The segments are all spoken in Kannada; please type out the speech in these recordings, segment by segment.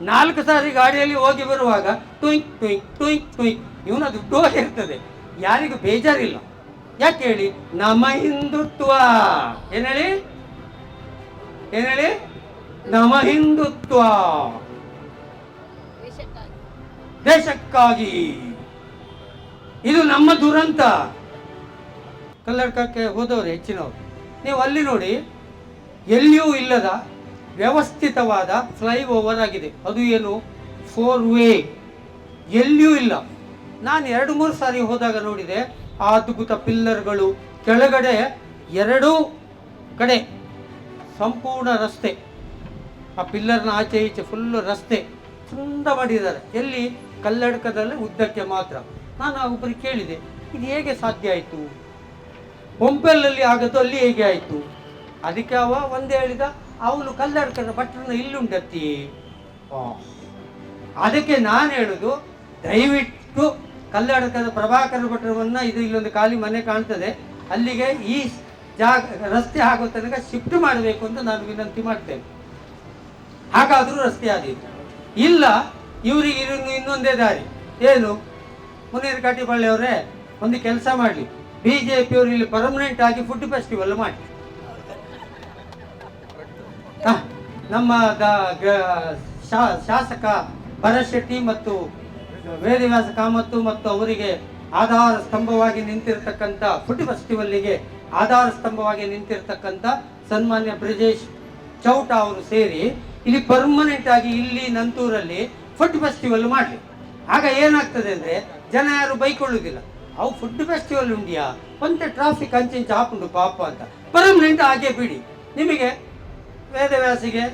ನಾಲ್ಕು ಸಾರಿ ಗಾಡಿಯಲ್ಲಿ ಹೋಗಿ ಬರುವಾಗ ಟುಯಿಂಕ್ ಟುಯಿಂಕ್ ಟುಯಿಂಕ್ ಟುಯಿಂಕ್ ಇವನದು ಡೋರ್ ಇರ್ತದೆ. ಯಾರಿಗೂ ಬೇಜಾರಿಲ್ಲ. ಯಾಕೆ ಹೇಳಿ? ನಮ್ಮ ಹಿಂದುತ್ವ. ಏನ್ ಹೇಳಿ? ಏನ್ ಹೇಳಿ? ನಮ್ಮ ಹಿಂದುತ್ವ. ದೇಶಕ್ಕಾಗಿ. ಇದು ನಮ್ಮ ದುರಂತ. ಕಲ್ಲಡ್ಕಕ್ಕೆ ಹೋದವರು ಹೆಚ್ಚಿನವರು. ನೀವು ಅಲ್ಲಿ ನೋಡಿ, ಎಲ್ಲಿಯೂ ಇಲ್ಲದ ವ್ಯವಸ್ಥಿತವಾದ ಫ್ಲೈ ಓವರ್ ಆಗಿದೆ. ಅದು ಏನು? ಫೋರ್ ವೇ ಎಲ್ಲಿಯೂ ಇಲ್ಲ. ನಾನು ಎರಡು ಮೂರು ಸಾರಿ ಹೋದಾಗ ನೋಡಿದೆ ಆ ಅದ್ಭುತ ಪಿಲ್ಲರ್ಗಳು, ಕೆಳಗಡೆ ಎರಡೂ ಕಡೆ ಸಂಪೂರ್ಣ ರಸ್ತೆ. ಆ ಪಿಲ್ಲರ್ನ ಆಚೆ ಈಚೆ ಫುಲ್ಲು ರಸ್ತೆ ಚಂದ ಮಾಡಿದ್ದಾರೆ. ಎಲ್ಲಿ? ಕಲ್ಲಡಕದಲ್ಲಿ ಉದ್ದಕ್ಕೆ ಮಾತ್ರ. ನಾನು ಆ ಒಬ್ಬರಿಗೆ ಕೇಳಿದೆ, ಇದು ಹೇಗೆ ಸಾಧ್ಯ ಆಯಿತು? ಹೊಂಪೆಲ್ಲಲ್ಲಿ ಆಗದ್ದು ಅಲ್ಲಿ ಹೇಗೆ ಆಯಿತು? ಅದಕ್ಕೆ ಅವ ಒಂದೇ ಹೇಳಿದ ಅವನು ಕಲ್ಲಡ್ಕದ ಭಟ್ರನ್ನ ಇಲ್ಲುಂಟತ್ತಿ ಆ. ಅದಕ್ಕೆ ನಾನು ಹೇಳುದು, ದಯವಿಟ್ಟು ಕಲ್ಲಡಕದ ಪ್ರಭಾಕರ ಭಟ್ರವನ್ನ ಇದು ಇಲ್ಲೊಂದು ಖಾಲಿ ಮನೆ ಕಾಣ್ತದೆ. ಅಲ್ಲಿಗೆ ಈ ಜಾಗ, ರಸ್ತೆ ಆಗೋ ತನಕ ಶಿಫ್ಟ್ ಮಾಡಬೇಕು ಅಂತ ನಾನು ವಿನಂತಿ ಮಾಡ್ತೇನೆ. ಹಾಗಾದರೂ ರಸ್ತೆ ಆದೀತು. ಇಲ್ಲ, ಇವರಿಗೆ ಇನ್ನು ಇನ್ನೊಂದೇ ದಾರಿ. ಏನು? ಮುನೇರ್ ಕಾಟಿಬಳ್ಳಿ ಅವರೇ, ಒಂದು ಕೆಲಸ ಮಾಡಲಿ. ಬಿ ಜೆ ಇಲ್ಲಿ ಪರ್ಮನೆಂಟ್ ಆಗಿ ಫುಡ್ ಫೆಸ್ಟಿವಲ್ ಮಾಡಿ ನಮ್ಮ ಶಾಸಕ ಭರತ್ ಶೆಟ್ಟಿ ಮತ್ತು ವೇದವ್ಯಾಸ ಕಾಮತ್ತು ಮತ್ತು ಅವರಿಗೆ ಆಧಾರ ಸ್ತಂಭವಾಗಿ ನಿಂತಿರ್ತಕ್ಕಂಥ ಫುಡ್ ಫೆಸ್ಟಿವಲ್ಗೆ ಆಧಾರ ಸ್ತಂಭವಾಗಿ ನಿಂತಿರ್ತಕ್ಕಂಥ ಸನ್ಮಾನ್ಯ ಬ್ರಿಜೇಶ್ ಚೌಟ ಅವರು ಸೇರಿ ಇಲ್ಲಿ ಪರ್ಮನೆಂಟ್ ಆಗಿ ಇಲ್ಲಿ ನಂತೂರಲ್ಲಿ ಫುಡ್ ಫೆಸ್ಟಿವಲ್ ಮಾಡಲಿ. ಆಗ ಏನಾಗ್ತದೆ ಅಂದರೆ ಜನ ಯಾರು ಬೈಕೊಳ್ಳುವುದಿಲ್ಲ. ಅವು ಫುಡ್ ಫೆಸ್ಟಿವಲ್ ಉಂಡಿಯಾ? ಒಂದು ಟ್ರಾಫಿಕ್ ಅಂಚಿಂಚು ಹಾಕೊಂಡು ಪಾಪ ಅಂತ. ಪರ್ಮನೆಂಟ್ ಹಾಗೆ ಬಿಡಿ. ನಿಮಗೆ ವೇದವ್ಯಾಸಿಗೆ,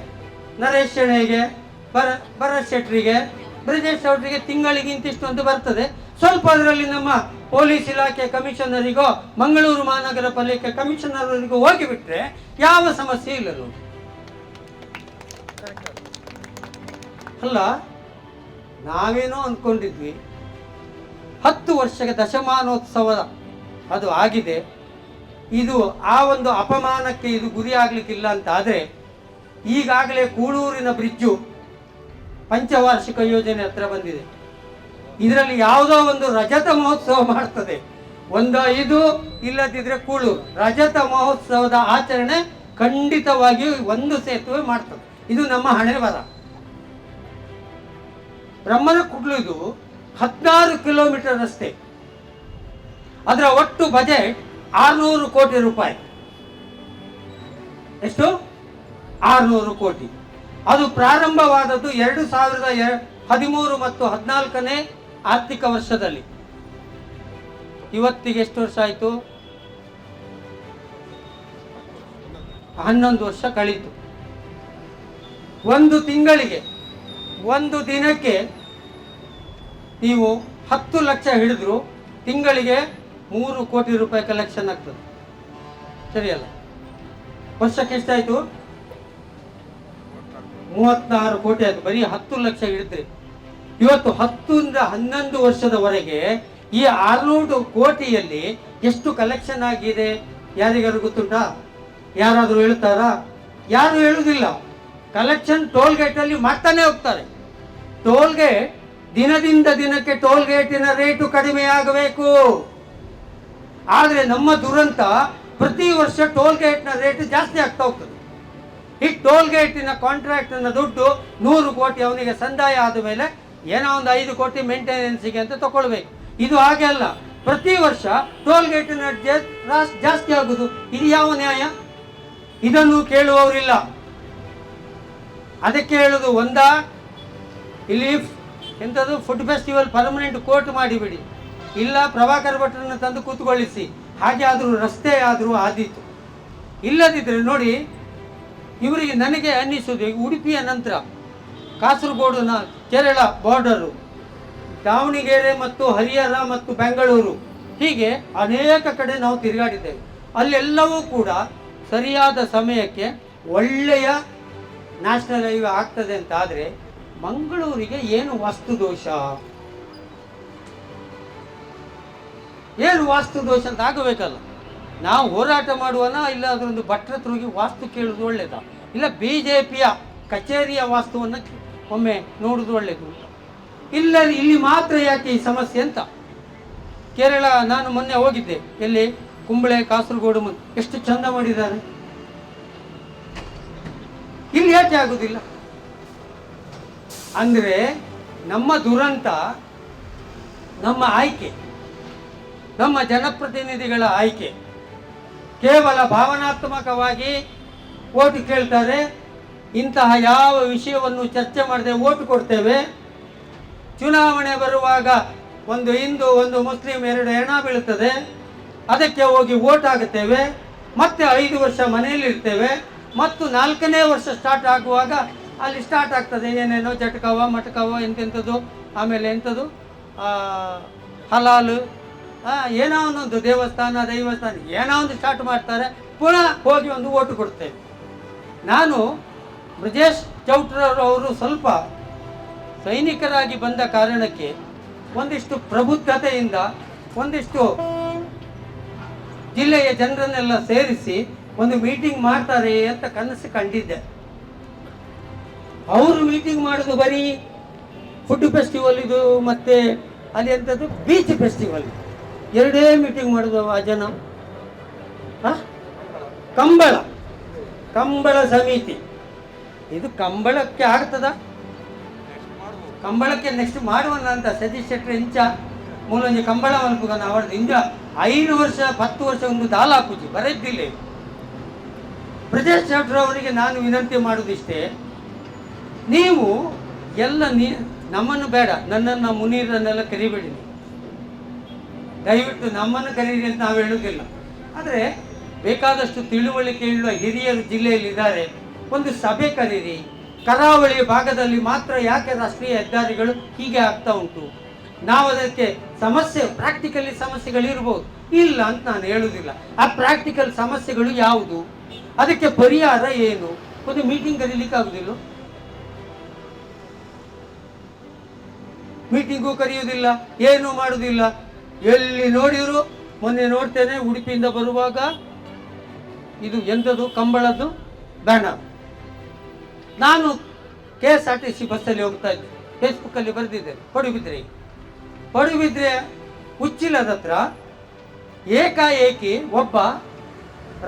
ನರೇಶ್ ಶೆಣೆಗೆ ಬರ, ಭರತ್ ಶೆಟ್ರಿಗೆ, ಬ್ರಿಜೇಶ್ ಚೌಟ್ರಿಗೆ ತಿಂಗಳಿಗೆ ಇಂತಿಷ್ಟು ಅಂತ ಬರ್ತದೆ. ಸ್ವಲ್ಪ ಅದರಲ್ಲಿ ನಮ್ಮ ಪೊಲೀಸ್ ಇಲಾಖೆ ಕಮಿಷನರಿಗೋ, ಮಂಗಳೂರು ಮಹಾನಗರ ಪಾಲಿಕೆ ಕಮಿಷನರಿಗೋ ಹೋಗಿಬಿಟ್ರೆ ಯಾವ ಸಮಸ್ಯೆ ಇಲ್ಲದು ಅಲ್ಲ, ನಾವೇನೋ ಅಂದ್ಕೊಂಡಿದ್ವಿ ಹತ್ತು ವರ್ಷಕ್ಕೆ ದಶಮಾನೋತ್ಸವ ಅದು ಆಗಿದೆ. ಇದು ಆ ಒಂದು ಅಪಮಾನಕ್ಕೆ ಇದು ಗುರಿ ಆಗ್ಲಿಕ್ಕಿಲ್ಲ ಅಂತ ಆದರೆ ಈಗಾಗಲೇ ಕೂಳೂರಿನ ಬ್ರಿಡ್ಜು ಪಂಚವಾರ್ಷಿಕ ಯೋಜನೆ ಹತ್ರ ಬಂದಿದೆ. ಇದರಲ್ಲಿ ಯಾವುದೋ ಒಂದು ರಜತ ಮಹೋತ್ಸವ ಮಾಡ್ತದೆ. ಒಂದು ಐದು ಇಲ್ಲದಿದ್ರೆ ಕೂಳು. ರಜತ ಮಹೋತ್ಸವದ ಆಚರಣೆ ಖಂಡಿತವಾಗಿಯೂ ಒಂದು ಸೇತುವೆ ಮಾಡ್ತದೆ. ಇದು ನಮ್ಮ ಹಣೆ ಬರ ಬ್ರಹ್ಮನ ಕುಡ್ಲು ಇದು ಹದಿನಾರು ಕಿಲೋಮೀಟರ್ ರಸ್ತೆ. ಅದರ ಒಟ್ಟು ಬಜೆಟ್ ಆರುನೂರು ಕೋಟಿ ರೂಪಾಯಿ. ಎಷ್ಟು? ಆರುನೂರು ಕೋಟಿ. ಅದು ಪ್ರಾರಂಭವಾದದ್ದು ಎರಡು ಸಾವಿರದ ಹದಿಮೂರು ಮತ್ತು ಹದಿನಾಲ್ಕನೇ ಆರ್ಥಿಕ ವರ್ಷದಲ್ಲಿ. ಇವತ್ತಿಗೆ ಎಷ್ಟು ವರ್ಷ ಆಯಿತು? ಹನ್ನೊಂದು ವರ್ಷ ಕಳೀತು. ಒಂದು ತಿಂಗಳಿಗೆ, ಒಂದು ದಿನಕ್ಕೆ ನೀವು ಹತ್ತು ಲಕ್ಷ ಹಿಡಿದ್ರು ತಿಂಗಳಿಗೆ ಮೂರು ಕೋಟಿ ರೂಪಾಯಿ ಕಲೆಕ್ಷನ್ ಆಗ್ತದೆ. ಸರಿಯಲ್ಲ? ವರ್ಷಕ್ಕೆ ಎಷ್ಟಾಯ್ತು? ಮೂವತ್ತಾರು ಕೋಟಿ ಆಯ್ತು. ಬರೀ ಹತ್ತು ಲಕ್ಷ ಹಿಡಿದ್ರಿ ಇವತ್ತು ಹತ್ತರಿಂದ ಹನ್ನೊಂದು ವರ್ಷದವರೆಗೆ ಈ ಆರ್ನೂರು ಕೋಟಿಯಲ್ಲಿ ಎಷ್ಟು ಕಲೆಕ್ಷನ್ ಆಗಿದೆ? ಯಾರಿಗಾರು ಗೊತ್ತುಂಟಾ? ಯಾರಾದರೂ ಹೇಳ್ತಾರಾ? ಯಾರು ಹೇಳುವುದಿಲ್ಲ ಕಲೆಕ್ಷನ್ ಟೋಲ್ ಗೇಟಲ್ಲಿ ಮಾಡ್ತಾನೆ ಹೋಗ್ತಾರೆ. ಟೋಲ್ ಗೇಟ್ ದಿನದಿಂದ ದಿನಕ್ಕೆ ಟೋಲ್ ಗೇಟಿನ ರೇಟು ಕಡಿಮೆ ಆಗಬೇಕು ಆದರೆ ನಮ್ಮ ದುರಂತ ಪ್ರತಿ ವರ್ಷ ಟೋಲ್ ಗೇಟ್ನ ರೇಟ್ ಜಾಸ್ತಿ ಆಗ್ತಾ ಹೋಗ್ತದೆ. ಈ ಟೋಲ್ ಗೇಟಿನ ಕಾಂಟ್ರಾಕ್ಟ್ನ ದುಡ್ಡು ನೂರು ಕೋಟಿ ಅವನಿಗೆ ಸಂದಾಯ ಆದ ಮೇಲೆ ಏನೋ ಒಂದು ಐದು ಕೋಟಿ ಮೇಂಟೆನೆನ್ಸಿಗೆ ಅಂತ ತಗೊಳ್ಬೇಕು. ಇದು ಹಾಗೆ ಅಲ್ಲ. ಪ್ರತಿ ವರ್ಷ ಟೋಲ್ ಗೇಟಿನ ಜಾಸ್ತಿ ಆಗುದು. ಇದು ಯಾವ ನ್ಯಾಯ? ಇದನ್ನು ಕೇಳುವವರಿಲ್ಲ. ಅದಕ್ಕೆ ಹೇಳುದು ಒಂದ, ಇಲ್ಲಿ ಎಂಥದ್ದು ಫುಡ್ ಫೆಸ್ಟಿವಲ್ ಪರ್ಮನೆಂಟ್ ಕೋರ್ಟ್ ಮಾಡಿಬಿಡಿ. ಇಲ್ಲ ಪ್ರಭಾಕರ್ ಭಟ್ರನ್ನು ತಂದು ಕೂತ್ಕೊಳ್ಳಿಸಿ ಹಾಗೆ ಆದರೂ ರಸ್ತೆ ಆದರೂ ಆದೀತು. ಇಲ್ಲದಿದ್ದರೆ ನೋಡಿ ಇವರಿಗೆ ನನಗೆ ಅನ್ನಿಸುವುದು ಈಗ ಉಡುಪಿಯ ನಂತರ ಕಾಸರಗೋಡಿನ ಕೇರಳ ಬಾರ್ಡರು ದಾವಣಗೆರೆ ಮತ್ತು ಹರಿಹರ ಮತ್ತು ಬೆಂಗಳೂರು. ಹೀಗೆ ಅನೇಕ ಕಡೆ ನಾವು ತಿರುಗಾಡಿದ್ದೇವೆ. ಅಲ್ಲೆಲ್ಲವೂ ಕೂಡ ಸರಿಯಾದ ಸಮಯಕ್ಕೆ ಒಳ್ಳೆಯ ನ್ಯಾಷನಲ್ ಹೈವೇ ಆಗ್ತದೆ ಅಂತ ಆದರೆ ಮಂಗಳೂರಿಗೆ ಏನು ವಾಸ್ತು ದೋಷ ಏನು ವಾಸ್ತು ದೋಷ ಅಂತ ಆಗಬೇಕಲ್ಲ. ನಾವು ಹೋರಾಟ ಮಾಡುವನ ಇಲ್ಲ ಅದರೊಂದು ಭಟ್ರ ಹತ್ರ ಹೋಗಿ ವಾಸ್ತು ಕೇಳೋದು ಒಳ್ಳೆಯದ ಇಲ್ಲ ಬಿ ಜೆ ಪಿಯ ಕಚೇರಿಯ ವಾಸ್ತುವನ್ನು ಒಮ್ಮೆ ನೋಡುದು ಒಳ್ಳೆಯದು ಇಲ್ಲ ಇಲ್ಲಿ ಮಾತ್ರ ಯಾಕೆ ಈ ಸಮಸ್ಯೆ ಅಂತ? ಕೇರಳ, ನಾನು ಮೊನ್ನೆ ಹೋಗಿದ್ದೆ. ಎಲ್ಲಿ? ಕುಂಬಳೆ, ಕಾಸರಗೋಡು ಎಷ್ಟು ಚಂದ ಮಾಡಿದ್ದಾರೆ. ಇಲ್ಲಿ ಯಾಕೆ ಆಗುದಿಲ್ಲ? ಅಂದ್ರೆ ನಮ್ಮ ದುರಂತ, ನಮ್ಮ ಆಯ್ಕೆ, ನಮ್ಮ ಜನಪ್ರತಿನಿಧಿಗಳ ಆಯ್ಕೆ ಕೇವಲ ಭಾವನಾತ್ಮಕವಾಗಿ ಓಟು ಕೇಳ್ತಾರೆ. ಇಂತಹ ಯಾವ ವಿಷಯವನ್ನು ಚರ್ಚೆ ಮಾಡದೆ ಓಟು ಕೊಡ್ತೇವೆ. ಚುನಾವಣೆ ಬರುವಾಗ ಒಂದು ಹಿಂದೂ, ಒಂದು ಮುಸ್ಲಿಂ ಎರಡು ಹೆಣ ಬೀಳುತ್ತದೆ. ಅದಕ್ಕೆ ಹೋಗಿ ಓಟ್ ಆಗುತ್ತೇವೆ ಮತ್ತೆ ಐದು ವರ್ಷ ಮನೆಯಲ್ಲಿ ಇರ್ತೇವೆ. ಮತ್ತು ನಾಲ್ಕನೇ ವರ್ಷ ಸ್ಟಾರ್ಟ್ ಆಗುವಾಗ ಅಲ್ಲಿ ಸ್ಟಾರ್ಟ್ ಆಗ್ತದೆ. ಏನೇನೋ ಜಟಕವ, ಮಟಕವ, ಎಂತೆಂಥದ್ದು, ಆಮೇಲೆ ಎಂಥದ್ದು ಹಲಾಲು ಏನೋ ಒಂದೊಂದು ದೇವಸ್ಥಾನ, ದೈವಸ್ಥಾನ, ಏನೋ ಒಂದು ಸ್ಟಾರ್ಟ್ ಮಾಡ್ತಾರೆ, ಪುನಃ ಹೋಗಿ ಒಂದು ಓಟು ಕೊಡ್ತೇವೆ ನಾನು ಬ್ರಜೇಶ್ ಚೌಟ್ರವರು ಸ್ವಲ್ಪ ಸೈನಿಕರಾಗಿ ಬಂದ ಕಾರಣಕ್ಕೆ ಒಂದಿಷ್ಟು ಪ್ರಬುದ್ಧತೆಯಿಂದ ಒಂದಿಷ್ಟು ಜಿಲ್ಲೆಯ ಜನರನ್ನೆಲ್ಲ ಸೇರಿಸಿ ಒಂದು ಮೀಟಿಂಗ್ ಮಾಡ್ತಾರೆ ಅಂತ ಕನಸು ಕಂಡಿದ್ದೆ. ಅವರು ಮೀಟಿಂಗ್ ಮಾಡೋದು ಬರೀ ಫುಡ್ ಫೆಸ್ಟಿವಲ್ ಇದು ಮತ್ತೆ ಅಲ್ಲಿ ಎಂಥದ್ದು ಬೀಚ್ ಫೆಸ್ಟಿವಲ್ ಎರಡೇ ಮೀಟಿಂಗ್ ಮಾಡೋದು ಆ ಜನ? ಕಂಬಳ. ಕಂಬಳ ಸಮಿತಿ. ಇದು ಕಂಬಳಕ್ಕೆ ಆಗ್ತದ? ಕಂಬಳಕ್ಕೆ ನೆಕ್ಸ್ಟ್ ಮಾಡುವನ ಅಂತ ಸತೀಶ್ ಶೆಟ್ಟರ್ ಇಂಚ ಮೂಲಂಜಿ ಕಂಬಳ ಮಲ್ಪುಗನ ಅವರದ್ದು ಇಂಜ ಐದು ವರ್ಷ, ಹತ್ತು ವರ್ಷ ಒಂದು ದಾಲ ಹಾಕುಜಿ ಬರೆದಿಲ್ಲ ಬ್ರಜೇಶ್ ಶೆಟ್ರ್ ಅವರಿಗೆ ನಾನು ವಿನಂತಿ ಮಾಡುವುದಿಷ್ಟೇ ನೀವು ಎಲ್ಲ ನೀ ನಮ್ಮನ್ನು ಬೇಡ, ನನ್ನನ್ನು ಮುನೀರನ್ನೆಲ್ಲ ಕರಿಬೇಡಿ ನೀವು. ದಯವಿಟ್ಟು ನಮ್ಮನ್ನು ಕರೀರಿ ಅಂತ ನಾವು ಹೇಳುವುದಿಲ್ಲ. ಆದರೆ ಬೇಕಾದಷ್ಟು ತಿಳುವಳಿಕೆ ಇರುವ ಹಿರಿಯರು ಜಿಲ್ಲೆಯಲ್ಲಿ ಇದ್ದಾರೆ. ಒಂದು ಸಭೆ ಕರೀರಿ. ಕರಾವಳಿ ಭಾಗದಲ್ಲಿ ಮಾತ್ರ ಯಾಕೆ ರಾಷ್ಟ್ರೀಯ ಹೆದ್ದಾರಿಗಳು ಹೀಗೆ ಆಗ್ತಾ ಉಂಟು? ನಾವು ಅದಕ್ಕೆ ಸಮಸ್ಯೆ ಪ್ರಾಕ್ಟಿಕಲಿ ಸಮಸ್ಯೆಗಳು ಇರ್ಬೋದು. ಇಲ್ಲ ಅಂತ ನಾನು ಹೇಳುವುದಿಲ್ಲ. ಆ ಪ್ರಾಕ್ಟಿಕಲ್ ಸಮಸ್ಯೆಗಳು ಯಾವುದು? ಅದಕ್ಕೆ ಪರಿಹಾರ ಏನು? ಒಂದು ಮೀಟಿಂಗ್ ಕರೀಲಿಕ್ಕೆ ಆಗುದಿಲ್ಲ. ಮೀಟಿಂಗು ಕರೆಯುವುದಿಲ್ಲ. ಏನು ಮಾಡುವುದಿಲ್ಲ. ಎಲ್ಲಿ ನೋಡಿದ್ರು, ಮೊನ್ನೆ ನೋಡ್ತೇನೆ, ಉಡುಪಿಯಿಂದ ಬರುವಾಗ ಇದು ಎಂಥದ್ದು ಕಂಬಳದ್ದು? ಬ್ಯಾನರ್. ನಾನು K S R T C ಬಸ್ಸಲ್ಲಿ ಹೋಗ್ತಾ ಇದ್ದೆ. ಫೇಸ್ಬುಕ್ಕಲ್ಲಿ ಬರೆದಿದ್ದೆ, ಪಡುಬಿದ್ರೆ. ಪಡುಬಿದ್ರೆ ಉಚ್ಚಿಲದ ಹತ್ರ ಏಕಾಏಕಿ ಒಬ್ಬ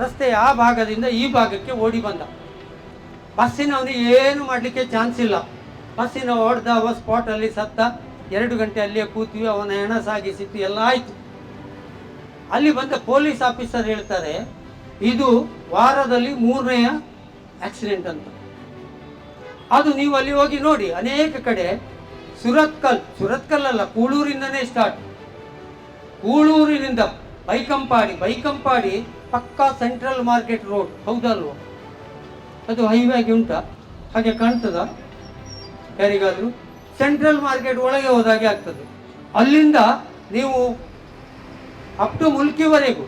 ರಸ್ತೆಯ ಆ ಭಾಗದಿಂದ ಈ ಭಾಗಕ್ಕೆ ಓಡಿ ಬಂದ. ಬಸ್ಸಿನವನಿಗೆ ಏನು ಮಾಡಲಿಕ್ಕೆ ಚಾನ್ಸ್ ಇಲ್ಲ. ಬಸ್ಸಿನ ಹೊಡೆದ ಸ್ಪಾಟಲ್ಲಿ ಸತ್ತ. ಎರಡು ಗಂಟೆ ಅಲ್ಲೇ ಕೂತೀವಿ, ಅವನ ಹೆಣ ಸಾಗಿಸಿತ್ತು, ಎಲ್ಲ ಆಯಿತು. ಅಲ್ಲಿ ಬಂದ ಪೊಲೀಸ್ ಆಫೀಸರ್ ಹೇಳ್ತಾರೆ, ಇದು ವಾರದಲ್ಲಿ ಮೂರನೆಯ ಆಕ್ಸಿಡೆಂಟ್ ಅಂತ. ಅದು ನೀವು ಅಲ್ಲಿ ಹೋಗಿ ನೋಡಿ, ಅನೇಕ ಕಡೆ ಸುರತ್ಕಲ್ ಸುರತ್ಕಲ್ ಅಲ್ಲ, ಕೂಳೂರಿಂದನೇ ಸ್ಟಾರ್ಟ್ ಕೂಳೂರಿನಿಂದ ಬೈಕಂಪಾಡಿ ಬೈಕಂಪಾಡಿ ಪಕ್ಕಾ ಸೆಂಟ್ರಲ್ ಮಾರ್ಕೆಟ್ ರೋಡ್ ಹೌದಲ್ವ? ಅದು ಹೈವೇ ಆಗಿ ಉಂಟಾ? ಹಾಗೆ ಕಾಣ್ತದ? ಯಾರಿಗಾದ್ರೂ? ಸೆಂಟ್ರಲ್ ಮಾರ್ಕೆಟ್ ಒಳಗೆ ಹೋದಾಗೆ ಆಗ್ತದೆ. ಅಲ್ಲಿಂದ ನೀವು ಅಪ್ ಟು ಮುಲ್ಕಿವರೆಗೂ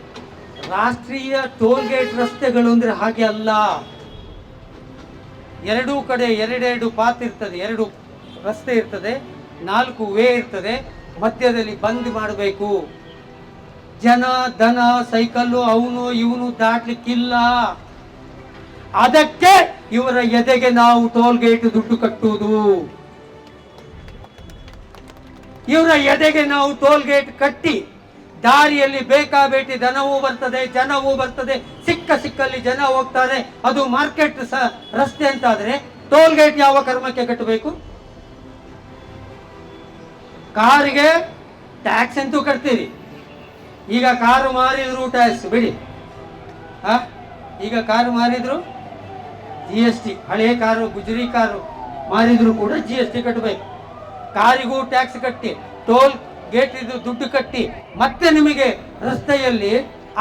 ರಾಷ್ಟ್ರೀಯ ಟೋಲ್ ಗೇಟ್ ರಸ್ತೆಗಳು ಅಂದ್ರೆ ಹಾಗೆ ಅಲ್ಲ. ಎರಡೂ ಕಡೆ ಎರಡೆರಡು ಪಾತ್ ಇರ್ತದೆ, ಎರಡು ರಸ್ತೆ ಇರ್ತದೆ, ನಾಲ್ಕು ವೇ ಇರ್ತದೆ, ಮಧ್ಯದಲ್ಲಿ ಬಂದ್ ಮಾಡಬೇಕು. ಜನ, ದನ, ಸೈಕಲ್ಲು, ಅವನು, ಇವನು ದಾಟ್ಲಿಕ್ಕಿಲ್ಲ. ಅದಕ್ಕೆ ಇವರ ಎದೆಗೆ ನಾವು ಟೋಲ್ ಗೇಟ್ ದುಡ್ಡು ಕಟ್ಟುವುದು. ಇವರ ಎದೆಗೆ ನಾವು ಟೋಲ್ ಗೇಟ್ ಕಟ್ಟಿ ದಾರಿಯಲ್ಲಿ ಬೇಕಾಬೇಟಿ ದನವೂ ಬರ್ತದೆ, ಜನವೂ ಬರ್ತದೆ, ಸಿಕ್ಕ ಸಿಕ್ಕಲ್ಲಿ ಜನ ಹೋಗ್ತಾರೆ, ಅದು ಮಾರ್ಕೆಟ್ ಸ, ರಸ್ತೆ ಅಂತಾದರೆ ಟೋಲ್ ಗೇಟ್ ಯಾವ ಕರ್ಮಕ್ಕೆ ಕಟ್ಟಬೇಕು? ಕಾರಿಗೆ ಟ್ಯಾಕ್ಸ್ ಅಂತೂ ಕಟ್ತೀರಿ. ಈಗ ಕಾರು ಮಾರಿದ್ರು ಟ್ಯಾಕ್ಸ್, ಬಿಡಿ. ಹಾ ಈಗ ಕಾರು ಮಾರಿದ್ರು ಜಿ ಎಸ್ ಟಿ, ಹಳೆ ಕಾರು, ಗುಜರಿ ಕಾರು ಮಾರಿದ್ರು ಕೂಡ ಜಿ ಎಸ್ ಟಿ ಕಟ್ಟಬೇಕು. ಕಾರಿಗೂ ಟ್ಯಾಕ್ಸ್ ಕಟ್ಟಿ, ಟೋಲ್ ಗೇಟ್ ಇದು ದುಡ್ಡು ಕಟ್ಟಿ, ಮತ್ತೆ ನಿಮಗೆ ರಸ್ತೆಯಲ್ಲಿ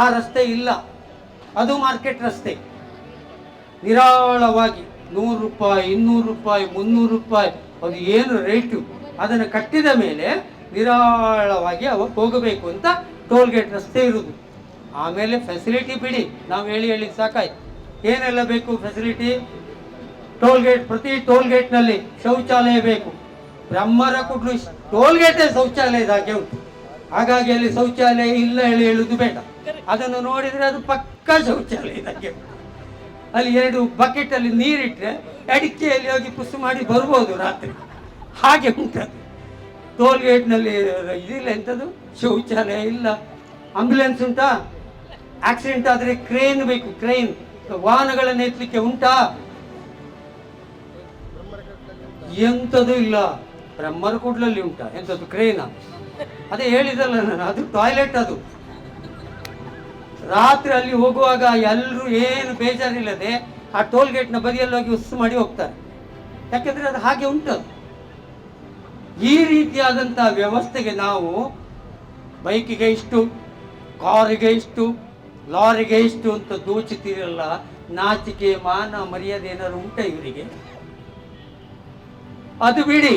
ಆ ರಸ್ತೆ ಇಲ್ಲ. ಅದು ಮಾರ್ಕೆಟ್ ರಸ್ತೆ. ನಿರಾಳವಾಗಿ ನೂರು ರೂಪಾಯಿ, ಇನ್ನೂರು ರೂಪಾಯಿ, ಮುನ್ನೂರು ರೂಪಾಯಿ, ಅದು ಏನು ರೇಟು ಅದನ್ನು ಕಟ್ಟಿದ ಮೇಲೆ ನಿರಾಳವಾಗಿ ಅವ ಹೋಗಬೇಕು ಅಂತ ಟೋಲ್ ಗೇಟ್ ರಸ್ತೆ ಇರುವುದು ಆಮೇಲೆ ಫೆಸಿಲಿಟಿ ಬಿಡಿ. ನಾವು ಹೇಳಿ ಹೇಳಿ ಸಾಕಾಯ್ತು. ಏನೆಲ್ಲ ಬೇಕು ಫೆಸಿಲಿಟಿ ಟೋಲ್ ಗೇಟ್, ಪ್ರತಿ ಟೋಲ್ ಗೇಟ್ನಲ್ಲಿ ಶೌಚಾಲಯ ಬೇಕು. ಬ್ರಹ್ಮರ ಕುಡ್ಲು ಟೋಲ್ ಗೇಟೇ ಶೌಚಾಲಯದ ಹಾಗೆ ಉಂಟು. ಹಾಗಾಗಿ ಅಲ್ಲಿ ಶೌಚಾಲಯ ಇಲ್ಲ ಹೇಳಿ ಹೇಳುದು ಬೇಡ. ಅದನ್ನು ನೋಡಿದ್ರೆ ಅದು ಪಕ್ಕ ಶೌಚಾಲಯ ಹಾಗೆ ಉಂಟು. ಅಲ್ಲಿ ಎರಡು ಬಕೆಟ್ ಅಲ್ಲಿ ನೀರಿಟ್ರೆ ಅಡಿಕೆಯಲ್ಲಿ ಹೋಗಿ ಪುಸ್ ಮಾಡಿ ಬರ್ಬೋದು ರಾತ್ರಿ. ಹಾಗೆ ಉಂಟದು. ಟೋಲ್ ಗೇಟ್ನಲ್ಲಿ ಇದಿಲ್ಲ ಎಂಥದ್ದು ಶೌಚಾಲಯ ಇಲ್ಲ. ಆಂಬ್ಯುಲೆನ್ಸ್ ಉಂಟಾ? ಆಕ್ಸಿಡೆಂಟ್ ಆದರೆ ಕ್ರೇನ್ ಬೇಕು, ಕ್ರೇನ್. ವಾಹನಗಳನ್ನು ಎತ್ತಲಿಕ್ಕೆ ಉಂಟಾ? ಎಂಥದ್ದು ಇಲ್ಲ. ಬ್ರಹ್ಮರ ಕೂಡ್ಲಲ್ಲಿ ಉಂಟಾ ಎಂಥದ್ದು ಕ್ರೇನ? ಅದೇ ಹೇಳಿದಲ್ಲ ನಾನು, ಅದು ಟಾಯ್ಲೆಟ್ ಅದು. ರಾತ್ರಿ ಅಲ್ಲಿ ಹೋಗುವಾಗ ಎಲ್ಲರೂ ಏನು ಬೇಜಾರಿಲ್ಲದೆ ಆ ಟೋಲ್ ಗೇಟ್ನ ಬದಿಯಲ್ಲಿ ಹೋಗಿ ಉಸ್ಸು ಮಾಡಿ ಹೋಗ್ತಾರೆ. ಯಾಕೆಂದ್ರೆ ಅದು ಹಾಗೆ ಉಂಟು. ಈ ರೀತಿಯಾದಂಥ ವ್ಯವಸ್ಥೆಗೆ ನಾವು ಬೈಕಿಗೆ ಇಷ್ಟು, ಕಾರಿಗೆ ಇಷ್ಟು, ಲಾರಿಗೆ ಇಷ್ಟು ಅಂತ ದೋಚುತ್ತೀರಲ್ಲ ನಾಚಿಕೆ, ಮಾನ, ಮರ್ಯಾದೆ ಏನಾದ್ರು ಉಂಟ ಇವರಿಗೆ? ಅದು ಬಿಡಿ.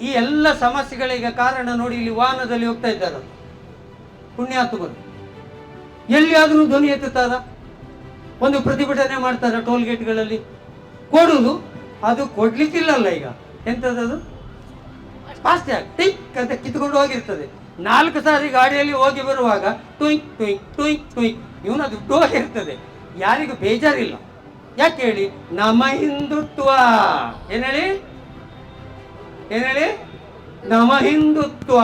ಈ ಎಲ್ಲ ಸಮಸ್ಯೆಗಳಿಗೆ ಕಾರಣ ನೋಡಿ ಇಲ್ಲಿ ವಾಹನದಲ್ಲಿ ಹೋಗ್ತಾ ಇದ್ದಾರೆ. ಪುಣ್ಯಾತ್ಮರು ಎಲ್ಲಿಯಾದರೂ ಧ್ವನಿ ಎತ್ತುತ್ತಾರ? ಒಂದು ಪ್ರತಿಭಟನೆ ಮಾಡ್ತಾರ ಟೋಲ್ ಗೇಟ್ಗಳಲ್ಲಿ ಕೊಡುದು? ಅದು ಕೊಡ್ಲಿಕ್ಕಿಲ್ಲಲ್ಲ ಈಗ. ಎಂಥದ್ದು ಆಗಿ ಟಿಕ್ ಅಂತ ಕಿತ್ಕೊಂಡು ಹೋಗಿರ್ತದೆ. ನಾಲ್ಕು ಸಾರಿ ಗಾಡಿಯಲ್ಲಿ ಹೋಗಿ ಬರುವಾಗ ಟುಯಿಂಕ್ ಟುಯಿಂಕ್ ಟುಯಿಂಕ್ ಟುಯಿಂಕ್. ಇವನ ದುಡ್ಡು ಹೋಗಿರ್ತದೆ. ಯಾರಿಗೂ ಬೇಜಾರಿಲ್ಲ. ಯಾಕೆ ಹೇಳಿ? ನಮ್ಮ ಹಿಂದುತ್ವ. ಏನೇಳಿ ಏನ್ ಹೇಳಿ? ನಮ್ಮ ಹಿಂದುತ್ವ.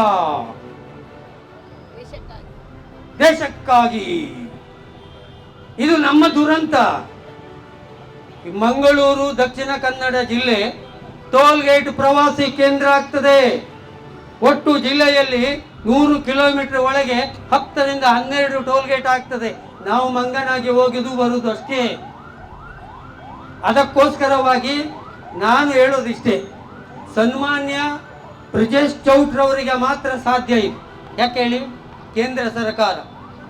ದೇಶಕ್ಕಾಗಿ. ಇದು ನಮ್ಮ ದುರಂತ. ಮಂಗಳೂರು, ದಕ್ಷಿಣ ಕನ್ನಡ ಜಿಲ್ಲೆ ಟೋಲ್ ಗೇಟ್ ಪ್ರವಾಸಿ ಕೇಂದ್ರ ಆಗ್ತದೆ. ಒಟ್ಟು ಜಿಲ್ಲೆಯಲ್ಲಿ ನೂರು ಕಿಲೋಮೀಟರ್ ಒಳಗೆ ಹತ್ತರಿಂದ ಹನ್ನೆರಡು ಟೋಲ್ ಗೇಟ್ ಆಗ್ತದೆ. ನಾವು ಮಂಗನಾಗಿ ಹೋಗಿದ್ದು ಬರುವುದು ಅಷ್ಟೇ ಅದಕ್ಕೋಸ್ಕರವಾಗಿ ನಾನು ಹೇಳೋದಿಷ್ಟೇ. ಸನ್ಮಾನ್ಯ ಬ್ರಿಜೇಶ್ ಚೌಟ್ರವರಿಗೆ ಮಾತ್ರ ಸಾಧ್ಯ ಇದೆ ಯಾಕೆ ಹೇಳಿ? ಕೇಂದ್ರ ಸರ್ಕಾರ,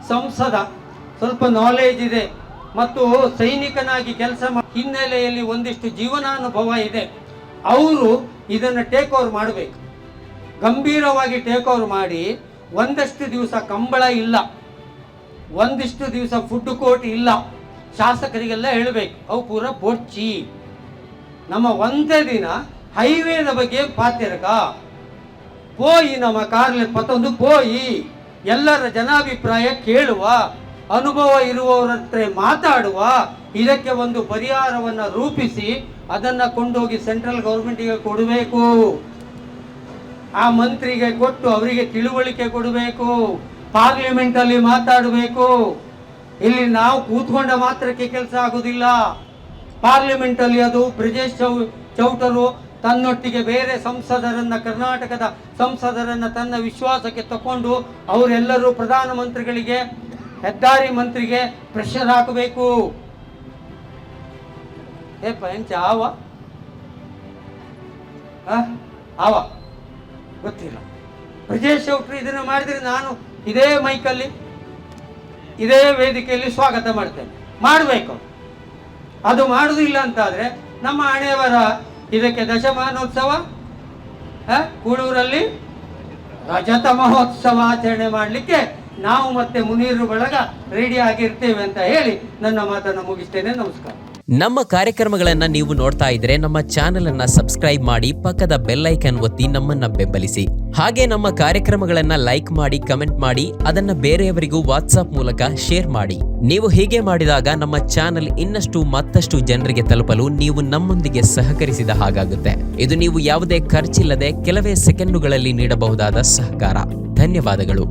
ಸಂಸದ ಸ್ವಲ್ಪ ನಾಲೆಜ್ ಇದೆ ಮತ್ತು ಸೈನಿಕನಾಗಿ ಕೆಲಸ ಹಿನ್ನೆಲೆಯಲ್ಲಿ ಒಂದಿಷ್ಟು ಜೀವನಾನುಭವ ಇದೆ. ಅವರು ಇದನ್ನು ಟೇಕ್ ಓವರ್ ಮಾಡಬೇಕು. ಗಂಭೀರವಾಗಿ ಟೇಕ್ ಓವರ್ ಮಾಡಿ ಒಂದಷ್ಟು ದಿವಸ ಕಂಬಳ ಇಲ್ಲ. ಒಂದಿಷ್ಟು ದಿವಸ ಫುಡ್ ಕೋರ್ಟ್ ಇಲ್ಲ. ಶಾಸಕರಿಗೆಲ್ಲ ಹೇಳಬೇಕು. ಅವು ಪೂರ ಬೊಚ್ಚಿ ನಮ್ಮ ಒಂದೇ ದಿನ ಹೈವೇದ ಬಗ್ಗೆ ಪಾತ್ರಕ ಪೋಯಿ ನಮ್ಮ ಕಾರ್ಲೆ ಪತ್ತೊಂದು ಪೋಯಿ ಎಲ್ಲರ ಜನಾಭಿಪ್ರಾಯ ಕೇಳುವ, ಅನುಭವ ಇರುವವರ ಹತ್ರ ಮಾತಾಡುವ, ಇದಕ್ಕೆ ಒಂದು ಪರಿಹಾರವನ್ನು ರೂಪಿಸಿ ಅದನ್ನು ಕೊಂಡೋಗಿ ಸೆಂಟ್ರಲ್ ಗೌರ್ಮೆಂಟಿಗೆ ಕೊಡಬೇಕು. ಆ ಮಂತ್ರಿಗೆ ಕೊಟ್ಟು ಅವರಿಗೆ ತಿಳುವಳಿಕೆ ಕೊಡಬೇಕು. ಪಾರ್ಲಿಮೆಂಟಲ್ಲಿ ಮಾತಾಡಬೇಕು. ಇಲ್ಲಿ ನಾವು ಕೂತ್ಕೊಂಡ ಮಾತ್ರಕ್ಕೆ ಕೆಲಸ ಆಗೋದಿಲ್ಲ. ಪಾರ್ಲಿಮೆಂಟಲ್ಲಿ ಅದು ಬ್ರಿಜೇಶ್ ಚೌ, ಚೌಟರು ತನ್ನೊಟ್ಟಿಗೆ ಬೇರೆ ಸಂಸದರನ್ನ, ಕರ್ನಾಟಕದ ಸಂಸದರನ್ನ ತನ್ನ ವಿಶ್ವಾಸಕ್ಕೆ ತಕೊಂಡು ಅವರೆಲ್ಲರೂ ಪ್ರಧಾನಮಂತ್ರಿಗಳಿಗೆ, ಹೆದ್ದಾರಿ ಮಂತ್ರಿಗೆ ಪ್ರೆಷರ್ ಹಾಕಬೇಕು. ಏ ಎಂಚ ಆವ? ಆವ? ಗೊತ್ತಿಲ್ಲ. ಬ್ರಿಜೇಶ್ ಚೌಟ್ರಿ ಇದನ್ನು ಮಾಡಿದ್ರೆ ನಾನು ಇದೇ ಮೈಕಲ್ಲಿ, ಇದೇ ವೇದಿಕೆಯಲ್ಲಿ ಸ್ವಾಗತ ಮಾಡ್ತೇನೆ. ಮಾಡಬೇಕು. ಅದು ಮಾಡುವುದಿಲ್ಲ ಅಂತಾದರೆ ನಮ್ಮ ಹಣೆಯವರ ಇದಕ್ಕೆ ದಶಮಾನೋತ್ಸವ ಕೂಡೂರಲ್ಲಿ ರಜತ ಮಹೋತ್ಸವ ಆಚರಣೆ ಮಾಡಲಿಕ್ಕೆ ನಾವು ಮತ್ತೆ ಮುನೀರು ಬಳಗ ರೆಡಿ ಆಗಿರ್ತೇವೆ ಅಂತ ಹೇಳಿ ನನ್ನ ಮಾತನ್ನು ಮುಗಿಸ್ತೇನೆ. ನಮಸ್ಕಾರ. ನಮ್ಮ ಕಾರ್ಯಕ್ರಮಗಳನ್ನು ನೀವು ನೋಡ್ತಾ ಇದ್ರೆ ನಮ್ಮ ಚಾನೆಲ್ ಅನ್ನ ಸಬ್ಸ್ಕ್ರೈಬ್ ಮಾಡಿ ಪಕ್ಕದ ಬೆಲ್ ಐಕನ್ ಒತ್ತಿ ನಮ್ಮನ್ನ ಬೆಂಬಲಿಸಿ. ಹಾಗೆ ನಮ್ಮ ಕಾರ್ಯಕ್ರಮಗಳನ್ನ ಲೈಕ್ ಮಾಡಿ ಕಮೆಂಟ್ ಮಾಡಿ, ಅದನ್ನ ಬೇರೆಯವರಿಗೂ ವಾಟ್ಸಾಪ್ ಮೂಲಕ ಶೇರ್ ಮಾಡಿ. ನೀವು ಹೀಗೆ ಮಾಡಿದಾಗ ನಮ್ಮ ಚಾನೆಲ್ ಇನ್ನಷ್ಟು ಮತ್ತಷ್ಟು ಜನರಿಗೆ ತಲುಪಲು ನೀವು ನಮ್ಮೊಂದಿಗೆ ಸಹಕರಿಸಿದ ಹಾಗಾಗುತ್ತೆ. ಇದು ನೀವು ಯಾವುದೇ ಖರ್ಚಿಲ್ಲದೆ ಕೆಲವೇ ಸೆಕೆಂಡುಗಳಲ್ಲಿ ನೀಡಬಹುದಾದ ಸಹಕಾರ. ಧನ್ಯವಾದಗಳು.